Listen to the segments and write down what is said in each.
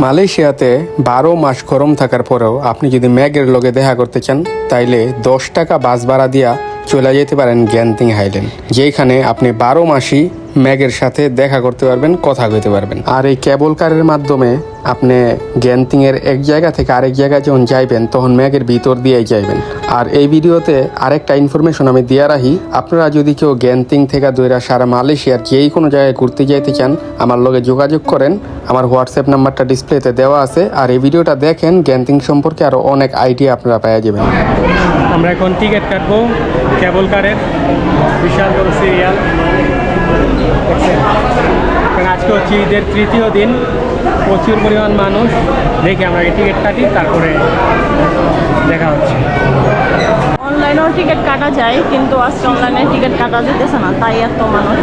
মালয়েশিয়াতে বারো মাস গরম থাকার পরেও আপনি যদি ম্যাগের লগে দেখা করতে চান, তাইলে দশ টাকা বাস ভাড়া দিয়া চলে যেতে পারেন গ্যান্তিং হাইল্যান্ড যেখানে আপনি বারো মাসই ম্যাগের সাথে দেখা করতে পারবেন কথা কইতে পারবেন। আর এই কেবল কারের মাধ্যমে আপনি গ্যান্তিং এর এক জায়গা থেকে আরেক জায়গায় যখন যাইবেন তখন ম্যাগের ভিতর দিয়েই যাইবেন। আর এই ভিডিওতে আরেকটা ইনফরমেশন আমি দিয়া রাখি আপনারা যদি কেউ গ্যান্তিং থেকে দইরা সারা মালয়েশিয়ার যেই কোনো জায়গায় ঘুরতে যাইতে চান আমার লগে যোগাযোগ করেন। আমার হোয়াটসঅ্যাপ নাম্বারটা ডিসপ্লেতে দেওয়া আছে আর এই ভিডিওটা দেখেন গ্যান্তিং সম্পর্কে আরও অনেক আইডিয়া আপনারা পেয়ে যাবেন। আমরা এখন টিকিট কাটবো কেবল কারের বিশাল বড় সিরিয়াল দেখছেন। আজকে হচ্ছে ঈদের তৃতীয় দিন। প্রচুর পরিমাণ মানুষ দেখি আমরা এই টিকিট কাটি, তারপরে দেখা হচ্ছে। অনলাইনেও টিকিট কাটা যায়, কিন্তু আজকে অনলাইনে টিকিট কাটা যেতেছে না, তাই এত মানুষ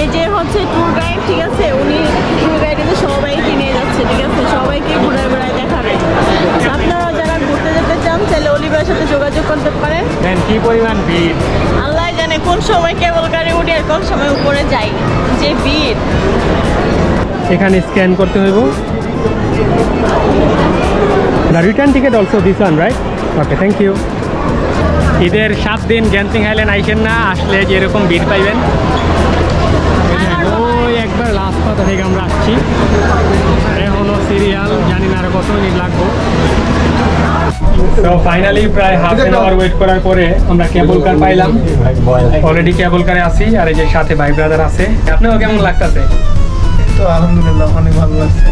এই যে হচ্ছে ট্যুর গাইড ঠিক আছে? উনি ট্যুর গাইডে সবাইকে নিয়ে যাচ্ছে ঠিক আছে? সবাইকে ঘুরে বেড়ায় দেখাবে। আপনারা যারা ঘুরতে যেতে চান তাহলে অলিভার সাথে যোগাযোগ করতে পারেন। কি পরিমাণ ভিড়? আল্লাহ জানে কোন সময় কেবল গাড়ি উঠে আর কোন সময় উপরে যাই যে ভিড়। এখানে স্ক্যান করতে হইব। The return ticket also this one right okay thank you ঈদের সাত দিন গ্যান্সিং হাইল্যান্ড আইসেন না আসলে যে এরকম ভিড় পাইবেন। ওই একবার লাস্ট পাতা থেকে আমরা আসছি। এখনও সিরিয়াল জানি না আরও কত মিনিট লাগবো। তো ফাইনালি প্রায় হাফ এন আওয়ার ওয়েট করার পরে আমরা কেবল কার পাইলাম। অলরেডি কেবল কারে আছি আর এই যে সাথে ভাই ব্রাদার আছে। আপনারও কেমন লাগতাছে? তো আলহামদুলিল্লাহ অনেক ভালো লাগছে।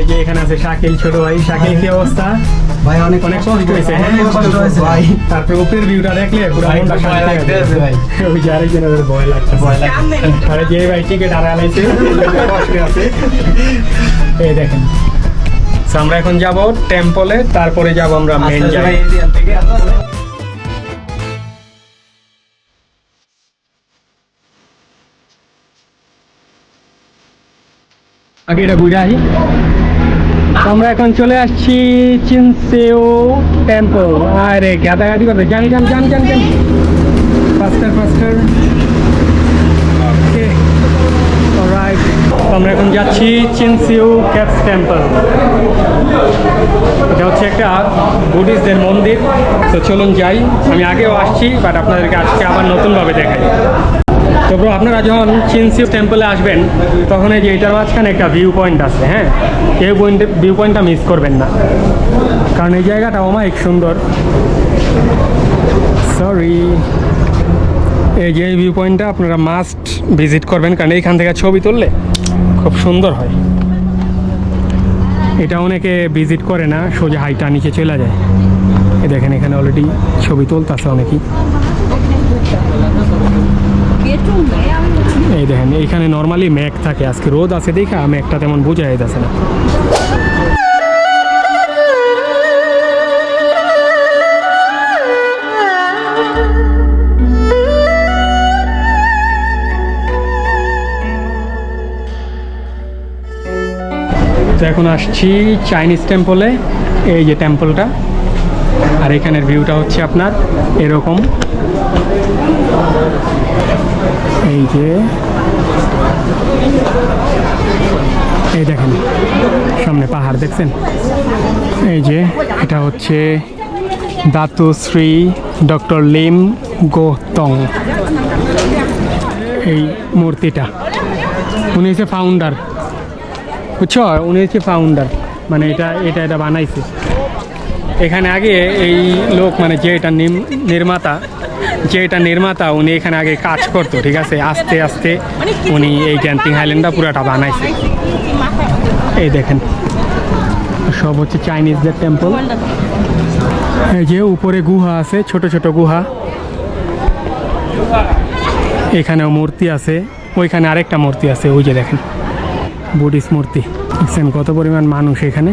এই যে এখানে আছে শাকিল ছোট ভাই। শাকিল কি অবস্থা? ভাই অনেক অনেক কষ্ট হয়েছে হ্যাঁ কষ্ট হয়েছে। ভাই তারপরে উপরের ভিউটা দেখলে পুরো মনটা শান্তি লাগতেছে ভাই। ওই যে আরেকজনের ভয় লাগতেছে। ভয় লাগতেছে। আরে যে ভাই টিকিট আর আলাইছে কষ্টে আছে। এই দেখেন। আমরা এখন যাব টেম্পলে তারপরে যাব আমরা মেন ভাই জায়গায় আগে এটা আসি তো আমরা এখন চলে আসছি চিনসেও টেম্পল আরে গাদাগাদি করতে জান জান জান জান জান। ফাস্টার ফাস্টার ওকে অলরাইট আমরা এখন যাচ্ছি চিনসিউ ক্যাপস টেম্পল এটা হচ্ছে একটা বুদ্ধিস্টদের মন্দির। তো চলুন যাই। আমি আগেও আসছি বাট আপনাদেরকে আজকে আবার নতুনভাবে দেখাই। তো ব্রো আপনারা যখন চিনসিউ টেম্পলে আসবেন, তখন এই যে এটার মাঝখানে একটা ভিউ পয়েন্ট আছে হ্যাঁ? এই পয়েন্টে ভিউ পয়েন্টটা মিস করবেন না। কারণ এই জায়গাটা অমায়িক সুন্দর। সরি এই যে ভিউ পয়েন্টটা আপনারা মাস্ট ভিজিট করবেন, কারণ এইখান থেকে ছবি তুললে খুব সুন্দর হয়। এটা অনেকে ভিজিট করে না, সোজা হাইটা নিচে চলে যায়। দেখেন, এখানে অলরেডি ছবি তুলতেছে অনেকেই। এই দেখেন, এইখানে নর্মালি ম্যাক থাকে। আজকে রোদ আছে দেখা ম্যাকটা তেমন বোঝা যাইতেছে না। তো এখন আসছি চাইনিজ টেম্পলে এই যে টেম্পলটা আর এখানের ভিউটা হচ্ছে আপনার এরকম। এই যে, এই দেখেন, সামনে পাহাড়, দেখছেন? এই যে, এটা হচ্ছে Datuk Sri doctor Lim Goh Tong. এই মূর্তিটা। উনি হচ্ছে ফাউন্ডার বুঝছ? উনি হচ্ছে ফাউন্ডার মানে এটা এটা এটা বানাইছে। এখানে আগে এই লোক মানে যে এটা নির্মাতা যে এটা নির্মাতা, উনি এখানে আগে কাজ করতো, ঠিক আছে? আস্তে আস্তে উনি এই ক্যাম্পিং হাইল্যান্ডটা পুরাটা বানাইছে। এই দেখেন, সব হচ্ছে চাইনিজদের টেম্পল এই যে উপরে গুহা আছে, ছোট ছোট গুহা। এখানেও মূর্তি আছে, ওইখানে আরেকটা মূর্তি আছে, ওই যে দেখেন বুদ্ধিস্ট মূর্তি। দেখছেন কত পরিমাণ মানুষ এখানে?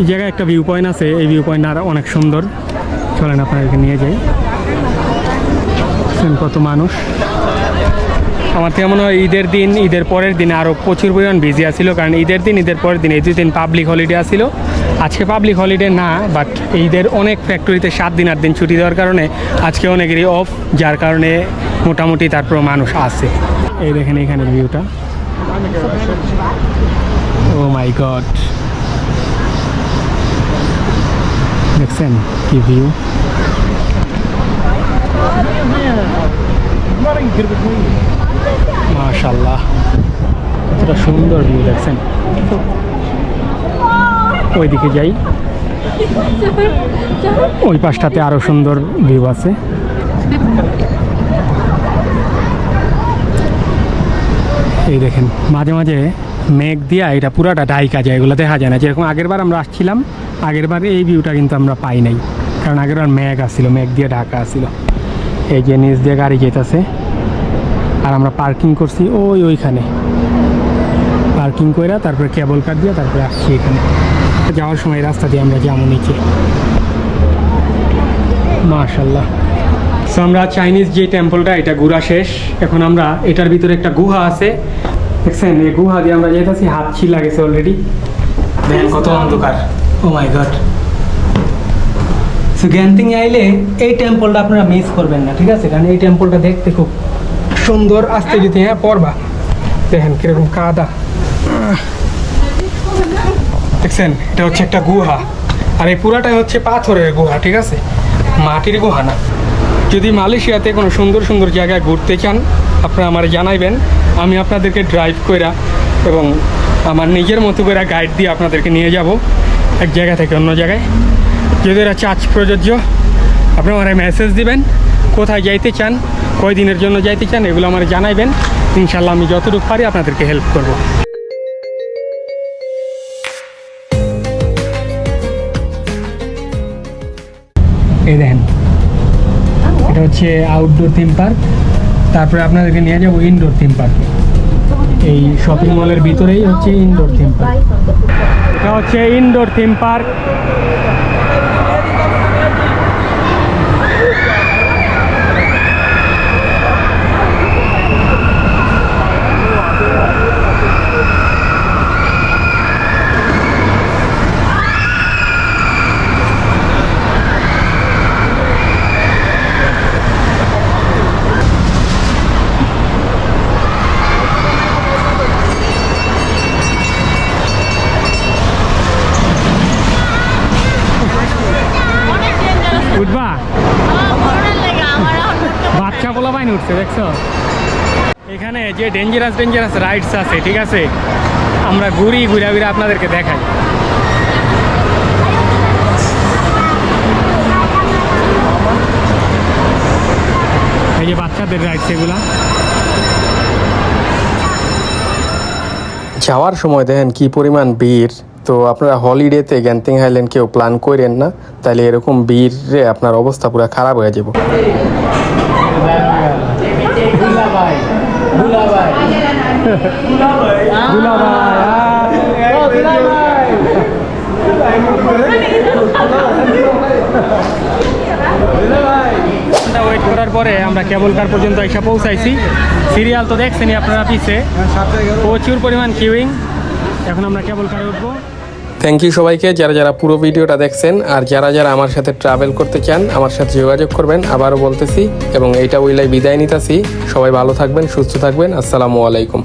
এই জায়গায় একটা ভিউ পয়েন্ট আছে, এই ভিউ পয়েন্ট আর অনেক সুন্দর। চলেন, আপনাদেরকে নিয়ে যাই। কত মানুষ। আমার থেকে মনে হয় ঈদের দিন, ঈদের পরের দিন আরও প্রচুর পরিমাণ বিজি আছিল, কারণ ঈদের দিন, ঈদের পরের দিন এই দুই দিন পাবলিক হলিডে আসছিল আজকে পাবলিক হলিডে না বাট ঈদের অনেক ফ্যাক্টরিতে সাত দিন, আট দিন ছুটি দেওয়ার কারণে আজকে অনেকেরই অফ যার কারণে মোটামুটি তারপর মানুষ আছে। এই দেখেন এখানের ভিউটা ও মাই গড দেখছেন কি ভিউ মাশাল্লাহ কতটা সুন্দর ভিউ দেখছেন। ওইদিকে যাই। ওই পাশটাতে আরও সুন্দর ভিউ আছে। এই দেখেন, মাঝে মাঝে মেঘ দিয়া এটা পুরাটা ডাইকা যায়, এগুলো দেখা যায় না। যেরকম আগের বার আমরা আসছিলাম আগের বার এই ভিউটা কিন্তু আমরা পাই নাই। কারণ আগের বার মেঘ আসছিল মেঘ দিয়ে ঢাকা আসছিল। এই যে নিচ দিয়ে গাড়ি যেতেছে আর আমরা পার্কিং করছি ওই ওইখানে। পার্কিং করে তারপরে কেবল কার দিয়ে তারপরে আসছি এখানে। যাওয়ার সময় রাস্তা দিয়ে আমরা যাব নিচে। মাশাল্লাহ সো আমরা চাইনিজ যে টেম্পলটা এটা ঘোরা শেষ। এখন আমরা এটার ভিতরে একটা গুহা আছে। দেখছেন এই গুহা দিয়ে আমরা যেতেছি হাত ছি লাগেছে অলরেডি দেখেন কত অন্ধকার। Oh my god so Genting আইলে এই টেম্পলটা আপনারা মিস করবেন না, ঠিক আছে? কারণ এই টেম্পলটা দেখতে খুব সুন্দর, আসতে যদি হ্যাঁ পড়বা দেখেন কীরকম কাদা। দেখছেন? এটা হচ্ছে একটা গুহা। আর এই পুরাটাই হচ্ছে পাথরের গুহা, ঠিক আছে? মাটির গুহা না। যদি মালয়েশিয়াতে কোনো সুন্দর সুন্দর জায়গায় ঘুরতে চান, আপনারা আমার জানাইবেন। আমি আপনাদেরকে ড্রাইভ কইরা এবং আমার নিজের মতো করে গাইড দিয়ে আপনাদেরকে নিয়ে যাব। এক জায়গা থেকে অন্য জায়গায়। যদি এরা চার্জ প্রযোজ্য, আপনি আমার মেসেজ দিবেন, কোথায় যাইতে চান, কয় দিনের জন্য যাইতে চান, এগুলো আমার জানাইবেন। ইনশাল্লাহ আমি যতটুকু পারি আপনাদেরকে হেল্প করব। এই দেখেন, এটা হচ্ছে আউটডোর থিম পার্ক তারপরে আপনাদেরকে নিয়ে যাব ইনডোর থিম পার্ক এই শপিং মলের ভিতরেই হচ্ছে ইনডোর থিম পার্ক হচ্ছে ইনডোর থিম পার্ক উঠবা? করোনার লেগে আমার বাচ্চা পোলা বাইন উঠছে দেখছ? এখানে যে ডেঞ্জারাস ডেঞ্জারাস রাইডস আছে ঠিক আছে? আমরা ঘুরি ঘুরে ঘুরে আপনাদেরকে দেখাই। এই যে বাচ্চাদের রাইডস এগুলা। যাওয়ার সময় দেখেন কি পরিমাণ ভিড়। তো আপনারা হলিডেতে গ্যান্তিং হাইল্যান্ড কেউ প্ল্যান করেন না, তাহলে এরকম ভিড়ে আপনার অবস্থা পুরো খারাপ হয়ে যাব। ওয়েট করার পরে আমরা কেবল কার পর্যন্ত এসে পৌঁছাইছি। সিরিয়াল তো দেখছেনই আপনারা পিছে। প্রচুর পরিমাণ কিউইং এখন আমরা কেবল কারে উঠবো। থ্যাংক ইউ সবাইকে, যারা যারা পুরো ভিডিওটা দেখছেন আর যারা যারা আমার সাথে ট্রাভেল করতে চান, আমার সাথে যোগাযোগ করবেন, আবারও বলতেছি এবং এইটা ওইলাই বিদায় নিতেছি। সবাই ভালো থাকবেন, সুস্থ থাকবেন, আসসালামু আলাইকুম।